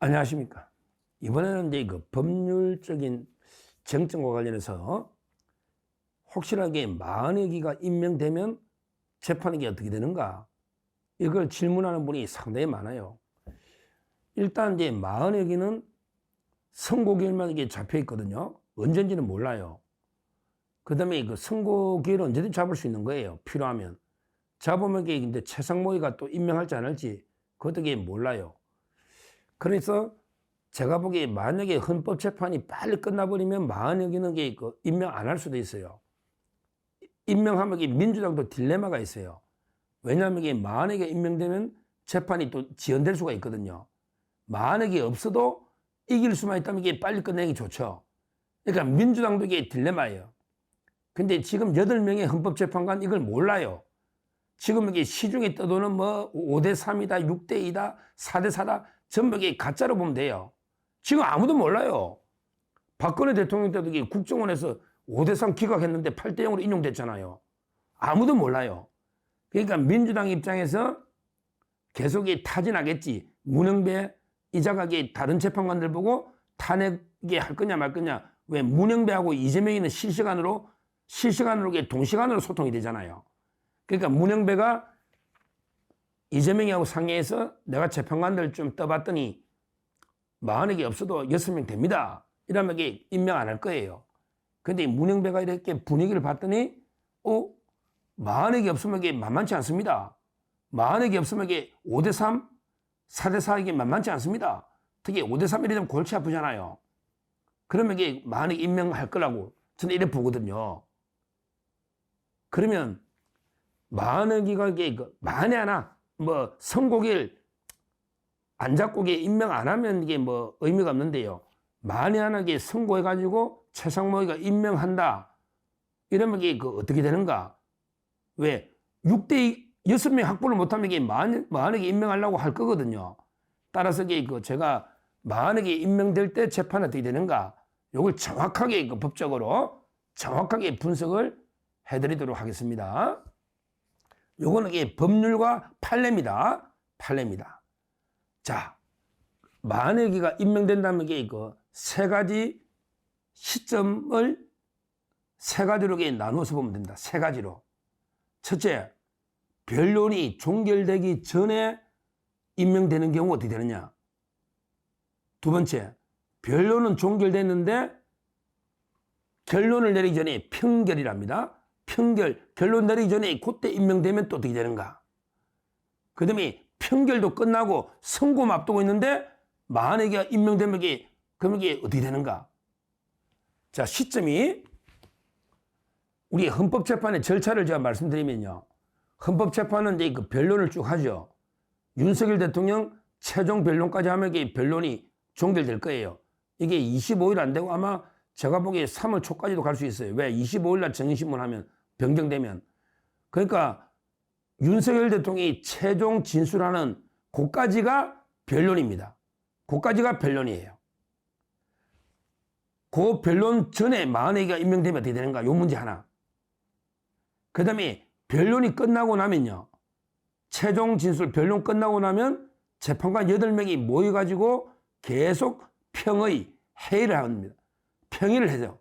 안녕하십니까. 이번에는 이제 그 법률적인 쟁점과 관련해서 혹시라게 만약이가 임명되면 재판이 어떻게 되는가 이걸 질문하는 분이 상당히 많아요. 일단 이제 마흔여기는 선고기일만 이게 잡혀 있거든요. 언제인지는 몰라요. 그 다음에 그 선고기를 언제든 잡을 수 있는 거예요. 필요하면. 잡으면 이게 최상모의가 또 임명할지 안 할지 그것도 이게 몰라요. 그래서 제가 보기에 만약에 헌법재판이 빨리 끝나버리면 마흔여기는 게그 임명 안 할 수도 있어요. 임명하면 민주당도 딜레마가 있어요. 왜냐하면 이게 만약에 임명되면 재판이 또 지연될 수가 있거든요. 만약에 없어도 이길 수만 있다면 이게 빨리 끝내기 좋죠. 그러니까 민주당도 이게 딜레마예요. 근데 지금 8명의 헌법재판관 이걸 몰라요. 지금 이게 시중에 떠도는 뭐 5대3이다, 6대2다, 4대4다 전부 이게 가짜로 보면 돼요. 지금 아무도 몰라요. 박근혜 대통령 때도 국정원에서 5대3 기각했는데 8대0으로 인용됐잖아요. 아무도 몰라요. 그러니까 민주당 입장에서 계속 이 타진하겠지. 문영배 이자각이 다른 재판관들 보고 탄핵에 할 거냐 말 거냐. 왜 문영배하고 이재명이는 실시간으로 실시간으로 동시간으로 소통이 되잖아요. 그러니까 문영배가 이재명이하고 상의해서 내가 재판관들 좀 떠봤더니 만약에 없어도 여섯 명 됩니다. 이러면 임명 안 할 거예요. 근데 문영배가 이렇게 분위기를 봤더니, 어, 만약에 없으면 이게 만만치 않습니다. 만약에 없으면 이게 5대3, 4대4 이게 만만치 않습니다. 특히 5대3 이래 되면 골치 아프잖아요. 그러면 이게 만약에 임명할 거라고 저는 이래 보거든요. 그러면 만약이가 이게 그 만에 하나 뭐 선고일 안 잡고 이게 임명 안 하면 이게 뭐 의미가 없는데요. 이게 선고해가지고 최상모의가 임명한다. 이러면 이게 그 어떻게 되는가? 왜? 6대 6명 확보를 못하면 이게 만, 만약에 임명하려고 할 거거든요. 따라서 이게 그 제가 만약에 임명될 때 재판이 어떻게 되는가? 요걸 정확하게 그 법적으로 정확하게 분석을 해드리도록 하겠습니다. 요거는 이게 법률과 판례입니다. 판례입니다. 자, 만약에가 임명된다면 이게 그세 가지 시점을 세 가지로 나누어서 보면 된다. 세 가지로. 첫째, 변론이 종결되기 전에 임명되는 경우 어떻게 되느냐? 두 번째, 변론은 종결됐는데 결론을 내리기 전에 평결이랍니다. 평결, 결론 내리기 전에 그때 임명되면 또 어떻게 되는가? 그 다음에 평결도 끝나고 선고 앞두고 있는데 만약에 임명되면 이게 그럼 이게 어떻게 되는가? 자, 시점이 우리 헌법재판의 절차를 제가 말씀드리면요. 헌법재판은 이제 그 변론을 쭉 하죠. 윤석열 대통령 최종 변론까지 하면 이게 변론이 종결될 거예요. 이게 25일 안 되고 아마 제가 보기에 3월 초까지도 갈 수 있어요. 왜? 25일 날 정신문 하면 변경되면. 그러니까 윤석열 대통령이 최종 진술하는 그까지가 변론입니다. 그까지가 변론이에요. 그 변론 전에 만약에 임명되면 어떻게 되는가? 요 문제 하나. 그 다음에 변론이 끝나고 나면요. 최종 진술 변론 끝나고 나면 재판관 8명이 모여가지고 계속 평의 회의를 합니다. 평의를 해요.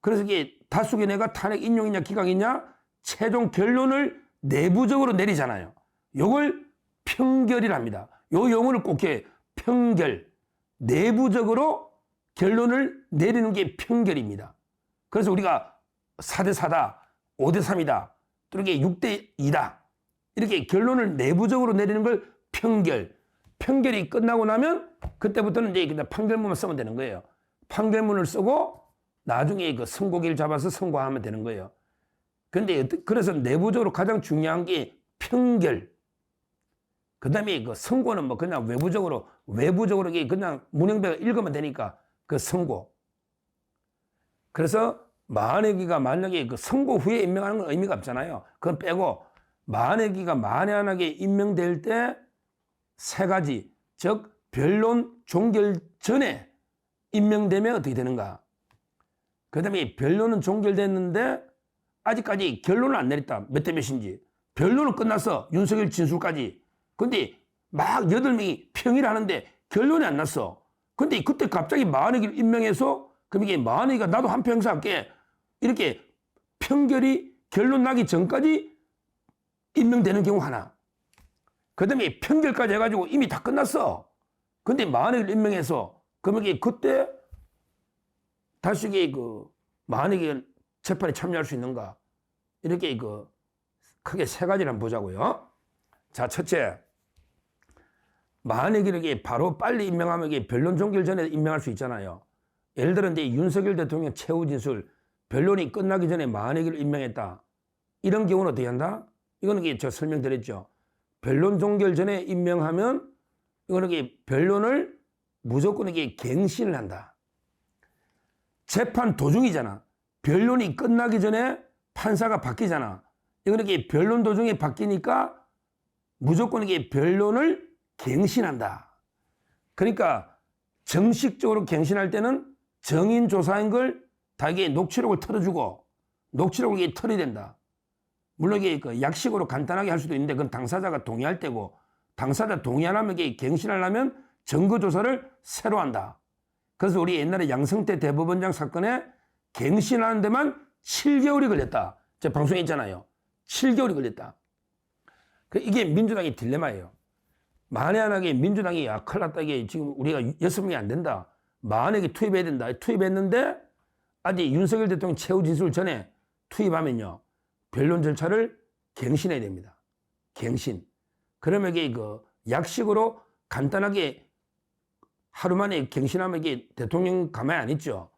그래서 이게 다수결내가 탄핵 인용이냐 기각이냐 최종 결론을 내부적으로 내리잖아요. 요걸 평결이랍니다. 요 용어를 꼭 해. 평결. 내부적으로 결론을 내리는 게 평결입니다. 그래서 우리가 4대 4다, 5대 3이다, 또 이렇게 6대 2다. 이렇게 결론을 내부적으로 내리는 걸 평결. 평결이 끝나고 나면 그때부터는 이제 그냥 판결문만 쓰면 되는 거예요. 판결문을 쓰고 나중에 그 선고기를 잡아서 선고하면 되는 거예요. 근데 그래서 내부적으로 가장 중요한 게 평결. 그 다음에 그 선고는 뭐 그냥 외부적으로, 외부적으로 그냥 문영배가 읽으면 되니까 그 선고. 그래서 만약이가 만약에 그 선고 후에 임명하는 건 의미가 없잖아요. 그건 빼고 만약이가 만약에 임명될 때 세 가지, 즉 변론 종결 전에 임명되면 어떻게 되는가? 그 다음에 변론은 종결됐는데 아직까지 결론을 안 내렸다. 몇 대 몇인지. 변론은 끝났어. 윤석열 진술까지. 근데 막 여덟 명이 평의를 하는데 결론이 안 났어. 근데 그때 갑자기 마흔에기를 임명해서 그럼 이게 마흔에기가 나도 한표 행사할게 이렇게 평결이 결론 나기 전까지 임명되는 경우 하나. 그 다음에 평결까지 해가지고 이미 다 끝났어. 근데 마흔에기를 임명해서 그러면 이게 그때 이게 그 마흔에기 재판에 참여할 수 있는가? 이렇게 그 크게 세 가지를 보자고요. 자, 첫째. 만약에 이렇게 바로 빨리 임명하면 변론 종결 전에 임명할 수 있잖아요. 예를 들어 이제 윤석열 대통령 최후 진술 변론이 끝나기 전에 만약에 임명했다. 이런 경우는 어떻게 한다? 이거는 저 설명드렸죠. 변론 종결 전에 임명하면 이거는 변론을 무조건 이게 갱신을 한다. 재판 도중이잖아. 변론이 끝나기 전에 판사가 바뀌잖아. 이거는 이게 변론 도중에 바뀌니까 무조건 이게 변론을 갱신한다. 그러니까 정식적으로 갱신할 때는 정인 조사인 걸 다 이게 녹취록을 털어주고 녹취록을 이게 털어야 된다. 물론 이게 그 약식으로 간단하게 할 수도 있는데 그건 당사자가 동의할 때고 당사자 동의 안 하면 이게 갱신하려면 증거 조사를 새로 한다. 그래서 우리 옛날에 양성태 대법원장 사건에 갱신하는 데만 7개월이 걸렸다. 제 방송에 있잖아요. 7개월이 걸렸다. 그 이게 민주당의 딜레마예요. 만에 하나게 민주당이 야, 큰일 났다. 이게 지금 우리가 여섯 명이 안 된다. 만약에 투입해야 된다. 투입했는데 아직 윤석열 대통령 최후 진술 전에 투입하면요. 변론 절차를 갱신해야 됩니다. 갱신. 그러면 이게 그 약식으로 간단하게 하루 만에 갱신하면 이게 대통령 가만히 안 있죠.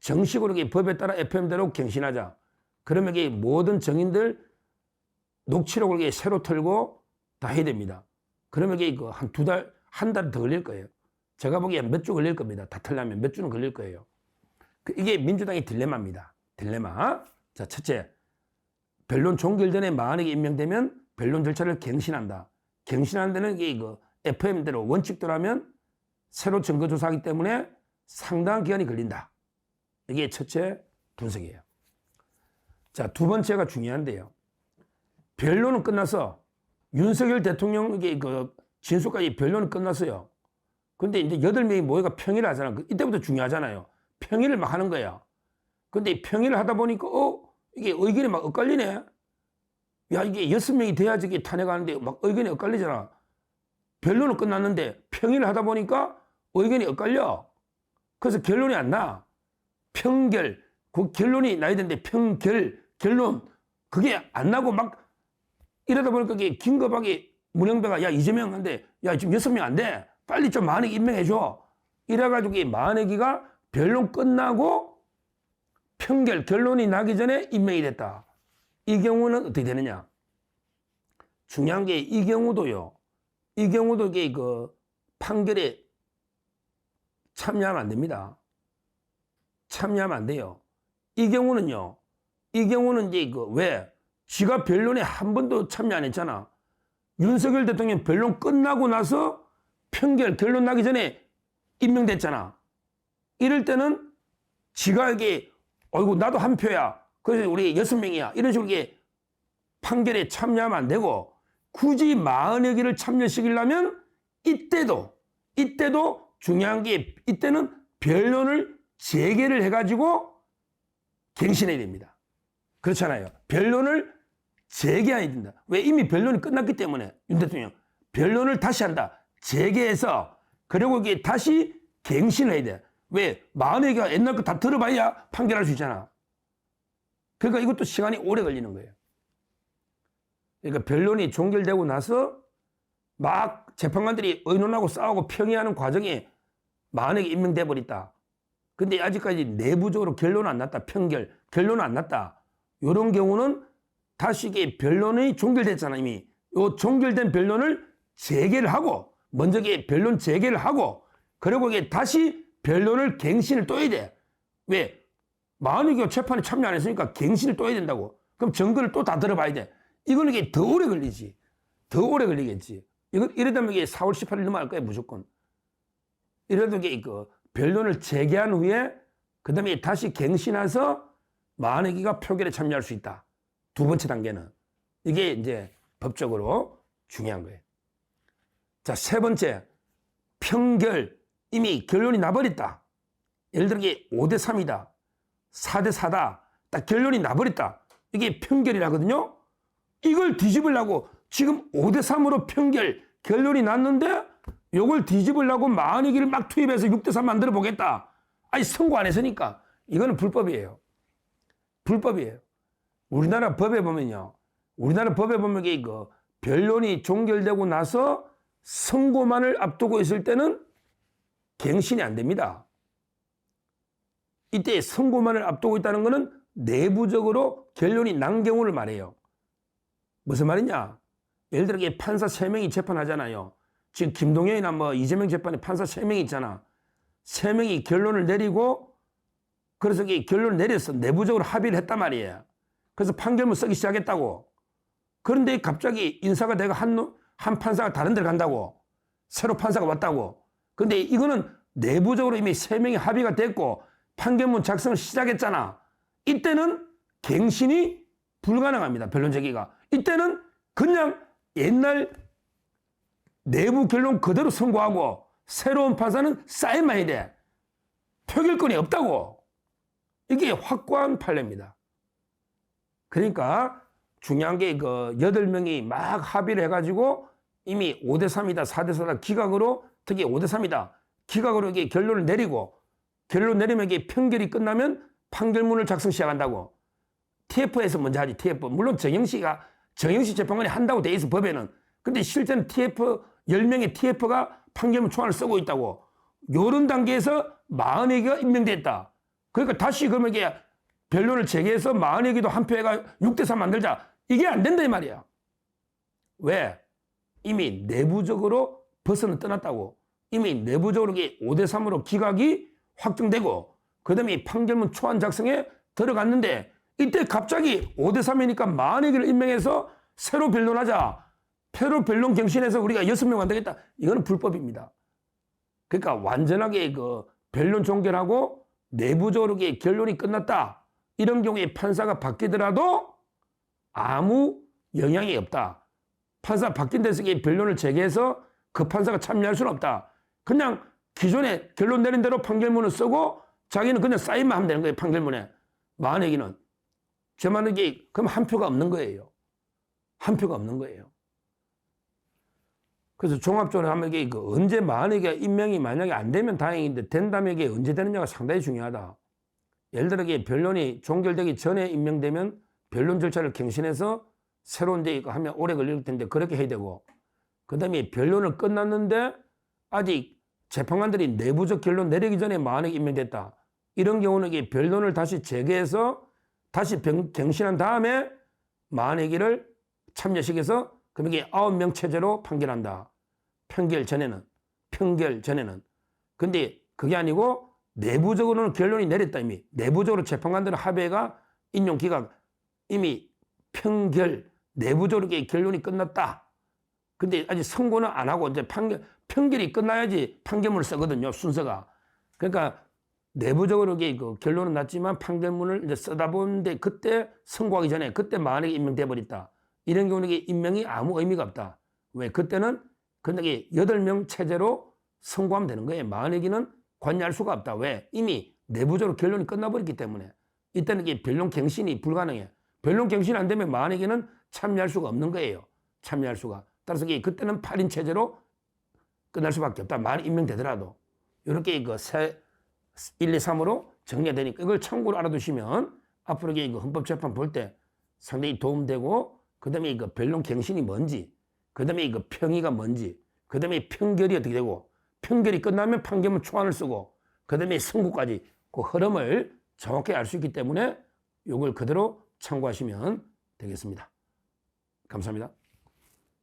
정식으로 법에 따라 FM대로 갱신하자. 그러면 이게 모든 정인들 녹취록을 이게 새로 털고 다 해야 됩니다. 그러면 이게 그한두 달, 한 달 더 걸릴 거예요. 제가 보기엔 몇주 걸릴 겁니다. 다 털려면 몇 주는 걸릴 거예요. 그 이게 민주당의 딜레마입니다. 딜레마. 자, 첫째. 변론 종결 전에 만약에 임명되면 변론 절차를 갱신한다. 갱신하는 데는 이게 그 FM대로 원칙대로 하면 새로 증거 조사하기 때문에 상당한 기간이 걸린다. 이게 첫째 분석이에요. 자, 두 번째가 중요한데요. 변론은 끝나서 윤석열 대통령에게 그 진술까지 변론은 끝났어요. 근데 이제 여덟 명이 모여가 평의를 하잖아. 그 이때부터 중요하잖아요. 평의를 막 하는 거야. 근데 평의를 하다 보니까, 어, 이게 의견이 막 엇갈리네? 야, 이게 여섯 명이 돼야지 이게 탄핵하는데 막 의견이 엇갈리잖아. 변론은 끝났는데 평의를 하다 보니까 의견이 엇갈려. 그래서 결론이 안 나. 평결, 그 결론이 나야 되는데 평결, 결론, 그게 안 나고 막 이러다 보니까 이게 긴급하게 문영배가 야, 이재명 한데 야, 지금 여섯 명 안 돼. 빨리 좀 만액 임명해줘. 이래가지고 이 만액이가 변론 끝나고 평결, 결론이 나기 전에 임명이 됐다. 이 경우는 어떻게 되느냐? 중요한 게 이 경우도요. 이 경우도 이게 그 판결에 참여하면 안 됩니다. 참여하면 안 돼요. 이 경우는요. 이 경우는 이제 그 왜? 지가 변론에 한 번도 참여 안 했잖아. 윤석열 대통령 변론 끝나고 나서 평결 결론 나기 전에 임명됐잖아. 이럴 때는 지가 이게 어이구 나도 한 표야. 그래서 우리 여섯 명이야. 이런 식으로 이게 판결에 참여하면 안 되고 굳이 마흔여 개를 참여시키려면 이때도 이때도 중요한 게 이때는 변론을 재개를 해가지고 갱신해야 됩니다. 그렇잖아요. 변론을 재개해야 된다. 왜 이미 변론이 끝났기 때문에 윤 대통령 변론을 다시 한다. 재개해서 그리고 이게 다시 갱신을 해야 돼. 왜 마흔여 개가 옛날 거 다 들어봐야 판결할 수 있잖아. 그러니까 이것도 시간이 오래 걸리는 거예요. 그러니까 변론이 종결되고 나서 막 재판관들이 의논하고 싸우고 평의하는 과정에 만약에 임명돼 버렸다. 근데 아직까지 내부적으로 결론은 안 났다. 평결. 결론은 안 났다. 이런 경우는 다시 이게 변론이 종결됐잖아, 이미. 요 종결된 변론을 재개를 하고, 먼저 이게 변론 재개를 하고, 그리고 이게 다시 변론을 갱신을 또 해야 돼. 왜? 만약에 재판에 참여 안 했으니까 갱신을 또 해야 된다고. 그럼 증거를 또 다 들어봐야 돼. 이거는 이게 더 오래 걸리지. 더 오래 걸리겠지. 이거, 이러다면 이게 4월 18일 넘어갈 거야, 무조건. 이래도 이게 그 변론을 재개한 후에 그 다음에 다시 갱신해서 만약이가 표결에 참여할 수 있다. 두 번째 단계는. 이게 이제 법적으로 중요한 거예요. 자, 세 번째. 평결 이미 결론이 나버렸다. 예를 들어 이게 5대 3이다. 4대 4다. 딱 결론이 나버렸다. 이게 평결이라거든요. 이걸 뒤집으려고 지금 5대 3으로 평결 결론이 났는데 요걸 뒤집으려고 만이기를 막 투입해서 6대 3 만들어 보겠다. 아니 선고 안 했으니까 이거는 불법이에요. 불법이에요. 우리나라 법에 보면요. 우리나라 법에 보면 이게 이거 변론이 종결되고 나서 선고만을 앞두고 있을 때는 갱신이 안 됩니다. 이때 선고만을 앞두고 있다는 것은 내부적으로 결론이 난 경우를 말해요. 무슨 말이냐? 예를 들어 판사 3명이 재판하잖아요. 지금 김동현이나 뭐 이재명 재판에 판사 3명이 있잖아. 3명이 결론을 내리고 그래서 이게 결론을 내렸어. 내부적으로 합의를 했단 말이에요. 그래서 판결문 쓰기 시작했다고. 그런데 갑자기 인사가 내가 한, 놈- 한 판사가 다른 데를 간다고. 새로 판사가 왔다고. 근데 이거는 내부적으로 이미 세 명이 합의가 됐고 판결문 작성을 시작했잖아. 이때는 갱신이 불가능합니다. 변론 제기가. 이때는 그냥 옛날 내부 결론 그대로 선고하고 새로운 판사는 사인만 해야 돼. 표결권이 없다고. 이게 확고한 판례입니다. 그러니까 중요한 게 그 여덟 명이 막 합의를 해가지고 이미 5대 3이다, 4대 4다 기각으로 특히 5대 3이다 기각으로 이게 결론을 내리고 결론 내리면 이게 판결이 끝나면 판결문을 작성 시작한다고. TF에서 먼저 하지 TF. 물론 정영 씨가 정영씨 재판관이 한다고 돼 있어 법에는. 근데 실제는 TF 10명의 TF가 판결문 초안을 쓰고 있다고. 요런 단계에서 40여개가 임명됐다. 그러니까 다시 그러면 이게 변론을 재개해서 40여개도 한 표해가 6대3 만들자. 이게 안 된다 이 말이야. 왜? 이미 내부적으로 벗어는 떠났다고. 이미 내부적으로 이게 5대3으로 기각이 확정되고 그 다음에 판결문 초안 작성에 들어갔는데 이때 갑자기 5대3이니까 만회기를 임명해서 새로 변론하자. 새로 변론 경신해서 우리가 6명 만들겠다. 이거는 불법입니다. 그러니까 완전하게 그 변론 종결하고 내부적으로 결론이 끝났다. 이런 경우에 판사가 바뀌더라도 아무 영향이 없다. 판사 바뀐 데서 변론을 재개해서 그 판사가 참여할 수는 없다. 그냥 기존에 결론 내린 대로 판결문을 쓰고 자기는 그냥 사인만 하면 되는 거예요. 판결문에. 만약에는. 이게 그럼 한 표가 없는 거예요. 한 표가 없는 거예요. 그래서 종합적으로 하면 이게 그 언제 만약에 임명이 만약에 안 되면 다행인데 된다면 이게 언제 되느냐가 상당히 중요하다. 예를 들어 이게 변론이 종결되기 전에 임명되면 변론 절차를 갱신해서 새로운 데 이거 하면 오래 걸릴 텐데 그렇게 해야 되고 그다음에 변론을 끝났는데 아직 재판관들이 내부적 결론 내리기 전에 만약에 임명됐다. 이런 경우는 이게 변론을 다시 재개해서 다시 병- 갱신한 다음에 만약에를 참여시켜서 그럼 이게 아홉 명 체제로 판결한다. 평결 전에는 평결 전에는 근데 그게 아니고 내부적으로는 결론이 내렸다 이미 내부적으로 재판관들의 합의가 인용 기각 이미 평결 내부적으로 결론이 끝났다. 근데 아직 선고는 안 하고 이제 판결 평결이 끝나야지 판결문을 쓰거든요 순서가 그러니까 내부적으로 이게 그 결론은 났지만 판결문을 이제 쓰다 보는데 그때 선고하기 전에 그때 만약에 임명돼 버렸다. 이런 경우는 임명이 아무 의미가 없다. 왜? 그때는 근데 여덟 명 체제로 선고하면 되는 거예요. 만약에는 관여할 수가 없다. 왜? 이미 내부적으로 결론이 끝나버렸기 때문에. 이때는 이게 변론 갱신이 불가능해. 변론 갱신이 안 되면 만약에는 참여할 수가 없는 거예요. 참여할 수가. 따라서 이게 그때는 8인 체제로 끝날 수밖에 없다. 만 임명되더라도. 이렇게 그 세, 1, 2, 3으로 정리가 되니까 이걸 참고로 알아두시면 앞으로 그 헌법재판 볼 때 상당히 도움되고 그 다음에 그 변론 갱신이 뭔지 그 다음에 그 평의가 뭔지 그 다음에 평결이 어떻게 되고 평결이 끝나면 판결문 초안을 쓰고 그 다음에 선고까지 그 흐름을 정확히 알 수 있기 때문에 이걸 그대로 참고하시면 되겠습니다. 감사합니다.